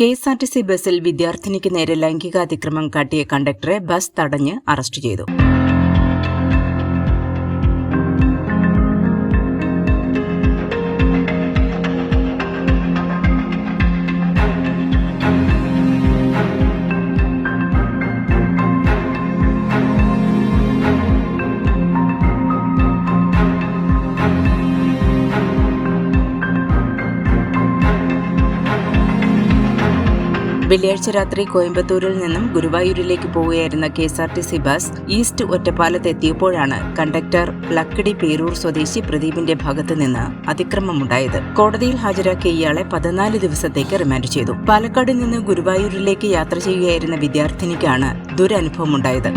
K S R T C വിദ്യാർത്ഥിനിക്ക് നേരെ ലൈംഗികാതിക്രമം കാട്ടിയ കണ്ടക്ടറെ bus തടഞ്ഞ് അറസ്റ്റ് ചെയ്തു. വെള്ളിയാഴ്ച രാത്രി കോയമ്പത്തൂരിൽ നിന്നും ഗുരുവായൂരിലേക്ക് പോവുകയായിരുന്ന K S R T C bus east ഒറ്റപ്പാലത്ത് എത്തിയപ്പോഴാണ് കണ്ടക്ടർ ലക്കടി പേരൂർ സ്വദേശി പ്രദീപിന്റെ ഭാഗത്ത് നിന്ന് അതിക്രമമുണ്ടായത്. കോടതിയിൽ ഹാജരാക്കിയ ഇയാളെ പതിനാല് ദിവസത്തേക്ക് റിമാൻഡ് ചെയ്തു. പാലക്കാട് നിന്ന് ഗുരുവായൂരിലേക്ക് യാത്ര ചെയ്യുകയായിരുന്ന വിദ്യാർത്ഥിനിക്കാണ് ദുരനുഭവമുണ്ടായത്.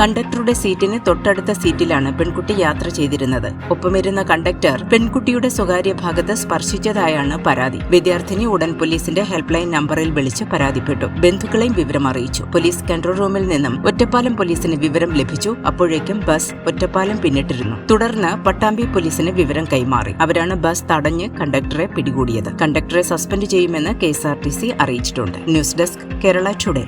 കണ്ടക്ടറുടെ സീറ്റിന് തൊട്ടടുത്ത സീറ്റിലാണ് പെൺകുട്ടി യാത്ര ചെയ്തിരുന്നത്. ഒപ്പമിരുന്ന കണ്ടക്ടർ പെൺകുട്ടിയുടെ സ്വകാര്യ ഭാഗത്ത് സ്പർശിച്ചതായാണ് പരാതി. വിദ്യാർത്ഥിനി ഉടൻ പോലീസിന്റെ ഹെൽപ്പ് ലൈൻ നമ്പറിൽ വിളിച്ച് പരാതിപ്പെട്ടു. ബന്ധുക്കളെയും വിവരം അറിയിച്ചു. പോലീസ് കൺട്രോൾ റൂമിൽ നിന്നും ഒറ്റപ്പാലം പോലീസിന് വിവരം ലഭിച്ചു. അപ്പോഴേക്കും ബസ് ഒറ്റപ്പാലം പിന്നിട്ടിരുന്നു. തുടർന്ന് പട്ടാമ്പി പോലീസിന് വിവരം കൈമാറി. അവരാണ് ബസ് തടഞ്ഞ് കണ്ടക്ടറെ പിടികൂടിയത്. കണ്ടക്ടറെ സസ്പെൻഡ് ചെയ്യുമെന്ന് കെ അറിയിച്ചിട്ടുണ്ട്. News desk Kerala today.